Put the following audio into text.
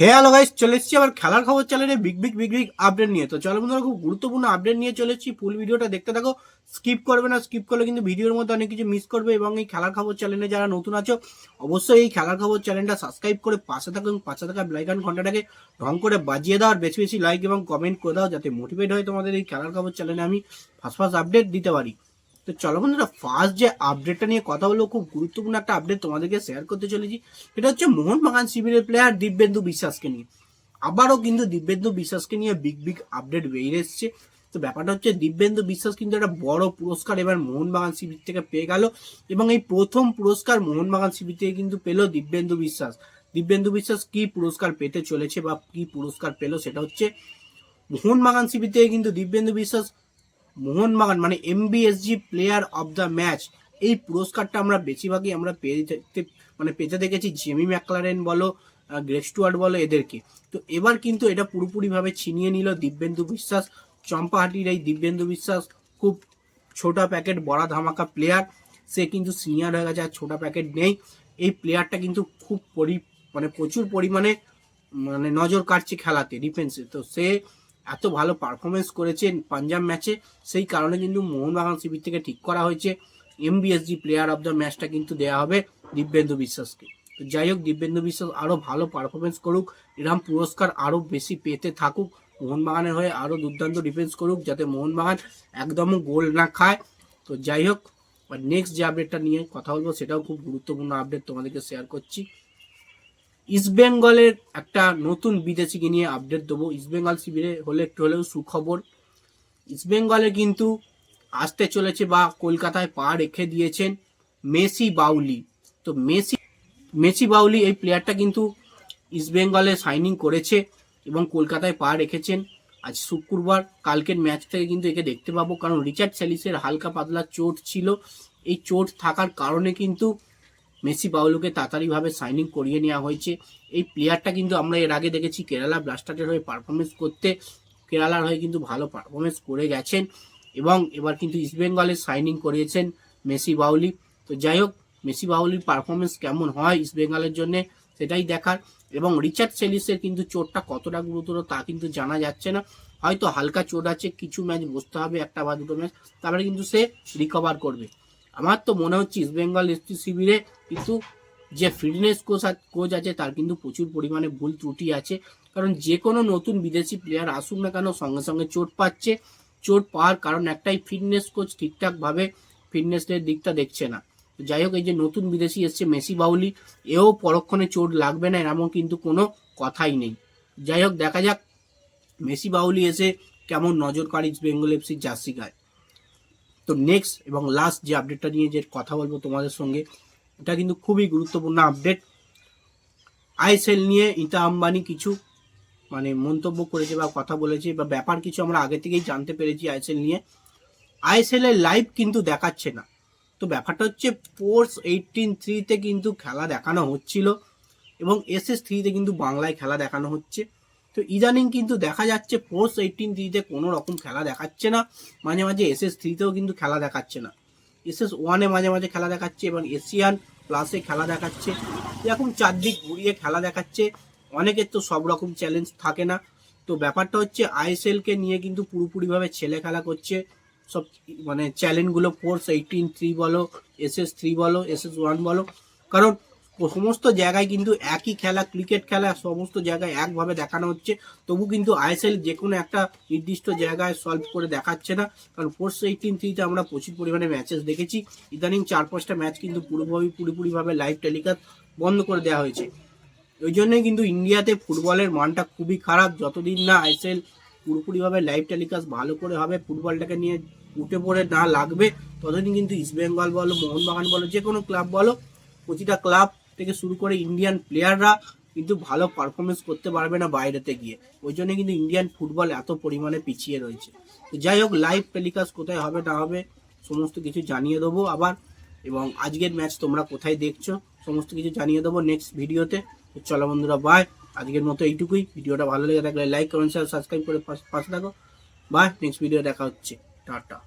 Hello guys চলে এসেছি আবার খেলার খবর চ্যানেলে big big big big update নিয়ে। তো চলো বন্ধুরা, খুব গুরুত্বপূর্ণ আপডেট নিয়ে চলে এসেছি। ফুল ভিডিওটা দেখতে থাকো। স্কিপ করবে না স্কিপ করলে কিন্তু ভিডিওর মধ্যে অনেক কিছু মিস করবে এবং এই খেলার খবর চ্যানেলে যারা নতুন আছো, অবশ্যই এই খেলার খবর চ্যানেলটা সাবস্ক্রাইব করে পাশে থাকো এবং পাশে থাকা ব্লাইকান ঘন্টাটাকে ঢং করে বাজিয়ে দাও আর বেশি বেশি লাইক এবং কমেন্ট করে দাও, যাতে মোটিভেট হয় তোমাদের এই খেলার খবর চ্যানেলে আমি ফার্স্ট ফার্স্ট আপডেট দিতে পারি। তো চলো বন্ধুরা ফার্স্ট যে আপডেটটা নিয়ে কথা বলব, খুব গুরুত্বপূর্ণ একটা আপডেট তোমাদেরকে শেয়ার করতে চলেছি এটা হচ্ছে মোহনবাগান শিবিরের প্লেয়ার দিব্যেন্দু বিশ্বাসকে নিয়ে। আবারও কিন্তু দিব্যেন্দু বিশ্বাসকে নিয়ে বিগ বিগ আপডেট বেরিয়ে এসছে। তো ব্যাপারটা হচ্ছে দিব্যেন্দু বিশ্বাস কিন্তু একটা বড় পুরস্কার এবার মোহনবাগান শিবির থেকে পেয়ে গেল এবং এই প্রথম পুরস্কার মোহনবাগান শিবির থেকে কিন্তু পেল দিব্যেন্দু বিশ্বাস। দিব্যেন্দু বিশ্বাস কি পুরস্কার পেতে চলেছে বা কি পুরস্কার পেল সেটা হচ্ছে মোহনবাগান শিবির থেকে কিন্তু দিব্যেন্দু বিশ্বাস মোহনবাগান মানে MBSG player of the match এই পুরস্কারটা আমরা বেশিরভাগই আমরা পেয়ে মানে পেতে দেখেছি। জেমি ম্যাকলারেন বলো গ্রেক স্টুয়ার্ট বলো, এদেরকে। তো এবার কিন্তু এটা পুরোপুরিভাবে ছিনিয়ে নিল দিব্যেন্দু বিশ্বাস। চম্পাহাটির এই দিব্যেন্দু বিশ্বাস, খুব ছোটা প্যাকেট, বড়া ধামাকা প্লেয়ার সে কিন্তু সিনিয়র হয়ে গেছে আর ছোটা প্যাকেট নেই। এই প্লেয়ারটা কিন্তু খুব পরি মানে প্রচুর পরিমাণে মানে নজর কাটছে খেলাতে ডিফেন্সে তো সে এত ভালো পারফরমেন্স করেছেন পাঞ্জাব ম্যাচে সেই কারণে কিন্তু মোহনবাগান শিবির থেকে ঠিক করা হয়েছে। এমবিএসজি প্লেয়ার অফ দ্য ম্যাচটা কিন্তু দেওয়া হবে দিব্যেন্দু বিশ্বাসকে। তো যাই হোক, দিব্যেন্দু বিশ্বাস আরও ভালো পারফরমেন্স করুক এরকম পুরস্কার আরও বেশি পেতে থাকুক, মোহনবাগানের হয়ে আরও দুর্দান্ত ডিফেন্স করুক, যাতে মোহনবাগান একদমও গোল না খায়। তো যাই হোক নেক্সট যে আপডেটটা নিয়ে কথা বলব, সেটাও খুব গুরুত্বপূর্ণ আপডেট তোমাদেরকে শেয়ার করছি। ইস্টবেঙ্গলের একটা নতুন বিদেশিকে নিয়ে আপডেট দেবো। ইস্টবেঙ্গল শিবিরে হলে একটু হলেও সুখবর। ইস্টবেঙ্গলে কিন্তু আসতে চলেছে বা কলকাতায় পা রেখে দিয়েছেন মেসি বাউলি। তো মেসি মেসি বাউলি এই প্লেয়ারটা কিন্তু ইস্টবেঙ্গলে সাইনিং করেছে এবং কলকাতায় পা রেখেছেন। আজ শুক্রবার, কালকের ম্যাচ থেকে কিন্তু একে দেখতে পাবো। কারণ রিচার্ড স্যালিসের হালকা পাতলা চোট ছিল। এই চোট থাকার কারণে কিন্তু মেসি বাউলুকে তাড়াতাড়িভাবে সাইনিং করিয়ে নেওয়া হয়েছে। এই প্লেয়ারটা কিন্তু আমরা এর আগে দেখেছি, কেরালা ব্লাস্টারের হয়ে পারফরমেন্স করতে। কেরালার হয়ে কিন্তু ভালো পারফরমেন্স করে গেছেন এবং এবার কিন্তু ইস্টবেঙ্গলে সাইনিং করিয়েছেন মেসি বাউলি তো যাই হোক, মেসি বাউলির পারফরমেন্স কেমন হয় ইস্টবেঙ্গলের জন্য সেটাই দেখার। এবং রিচার্ড সেলিসের কিন্তু চোটটা কতটা গুরুতর তা কিন্তু জানা যাচ্ছে না। হয়তো হালকা চোট আছে, কিছু ম্যাচ বসতে হবে একটা বা দুটো ম্যাচ তারপরে কিন্তু সে রিকভার করবে। আমার তো মনে হচ্ছে ইস্টবেঙ্গল এসটি শিবিরে কিন্তু যে ফিটনেস কোচ কোচ আছে, তার কিন্তু প্রচুর পরিমাণে ভুল ত্রুটি আছে। কারণ যে কোনো নতুন বিদেশি প্লেয়ার আসুক না কেন, সঙ্গে সঙ্গে চোট পাচ্ছে। চোট পাওয়ার কারণ একটাই ফিটনেস কোচ ঠিকঠাকভাবে ফিটনেসের দিকটা দেখছে না। যাই হোক, এই যে নতুন বিদেশি এসছে মেসি বাউলি, এও পরক্ষণে চোট লাগবে না এমন কিন্তু কোনো কথাই নেই। যাই হোক, দেখা যাক, মেসি বাউলি এসে কেমন নজর কাড়ে ইস্ট বেঙ্গল এফসির জার্সি গায়ে। তো নেক্সট এবং লাস্ট যে আপডেটটা নিয়ে যে কথা বলব তোমাদের সঙ্গে, এটা কিন্তু খুবই গুরুত্বপূর্ণ আপডেট আইএসএল নিয়ে ইতা আম্বানি কিছু মানে মন্তব্য করেছে বা কথা বলেছে বা ব্যাপার কিছু আমরা আগে থেকেই জানতে পেরেছি আইএসএল নিয়ে। আইএসএল এর লাইভ কিন্তু দেখাচ্ছে না। তো ব্যাপারটা হচ্ছে ফোর্স এইটিন থ্রিতে কিন্তু খেলা দেখানো হচ্ছিল এবং এস এস থ্রিতে কিন্তু বাংলায় খেলা দেখানো হচ্ছে। তো ইদানিং কিন্তু দেখা যাচ্ছে ফোর্স এইটিন থ্রিতে কোনো রকম খেলা দেখাচ্ছে না। মাঝে মাঝে এস এস থ্রিতেও কিন্তু খেলা দেখাচ্ছে না। এস এস ওয়ানে মাঝে মাঝে খেলা দেখাচ্ছে এবং এশিয়ান প্লাসে খেলা দেখাচ্ছে। এরকম চারদিক ঘুরিয়ে খেলা দেখাচ্ছে। অনেকের তো সব রকম চ্যালেঞ্জ থাকে না। তো ব্যাপারটা হচ্ছে আইএসএল কে নিয়ে কিন্তু পুরোপুরিভাবে ছেলে খেলা করছে। সব মানে চ্যালেঞ্জগুলো ফোর্স এইটিন থ্রি বলো এস এস থ্রি বলো এস এস ওয়ান বলো। কারণ সমস্ত জায়গায় কিন্তু একই খেলা ক্রিকেট খেলা, সমস্ত জায়গায় একভাবে দেখানো হচ্ছে। তবু কিন্তু আইএসএল যে কোনো একটা নির্দিষ্ট জায়গায় সলভ করে দেখাচ্ছে না। কারণ ফোর্স এইটিন থ্রিতে আমরা প্রচুর পরিমাণে ম্যাচেস দেখেছি। ইদানিং চার পাঁচটা ম্যাচ কিন্তু পুরোপুরি পুরোপুরিভাবে লাইভ টেলিকাস্ট বন্ধ করে দেওয়া হয়েছে। ওই জন্যই কিন্তু ইন্ডিয়াতে ফুটবলের মানটা খুবই খারাপ। যতদিন না আইএসএল পুরোপুরিভাবে লাইভ টেলিকাস্ট ভালো করে হবে ফুটবলটাকে নিয়ে উঠে পড়ে না লাগবে, ততদিন কিন্তু ইস্টবেঙ্গল বলো, মোহনবাগান বলো যে কোনো ক্লাব বলো, প্রতিটা ক্লাব থেকে শুরু করে ইন্ডিয়ান প্লেয়াররা কিন্তু ভালো পারফরমেন্স করতে পারবে না বাইরেতে গিয়ে। ওই জন্য কিন্তু ইন্ডিয়ান ফুটবল এত পরিমাণে পিছিয়ে রয়েছে। তো যাই হোক লাইভ টেলিকাস্ট কোথায় হবে না হবে সমস্ত কিছু জানিয়ে দেবো আবার। এবং আজকের ম্যাচ তোমরা কোথায় দেখছ সমস্ত কিছু জানিয়ে দেবো নেক্সট ভিডিওতে চলো বন্ধুরা বাই আজকের মতো এইটুকুই। ভিডিওটা ভালো লেগে থাকলে লাইক কমেন্ট শেয়ার সাবস্ক্রাইব করে পাশে থাকো। বাই নেক্সট ভিডিও দেখা হচ্ছে। টাটা।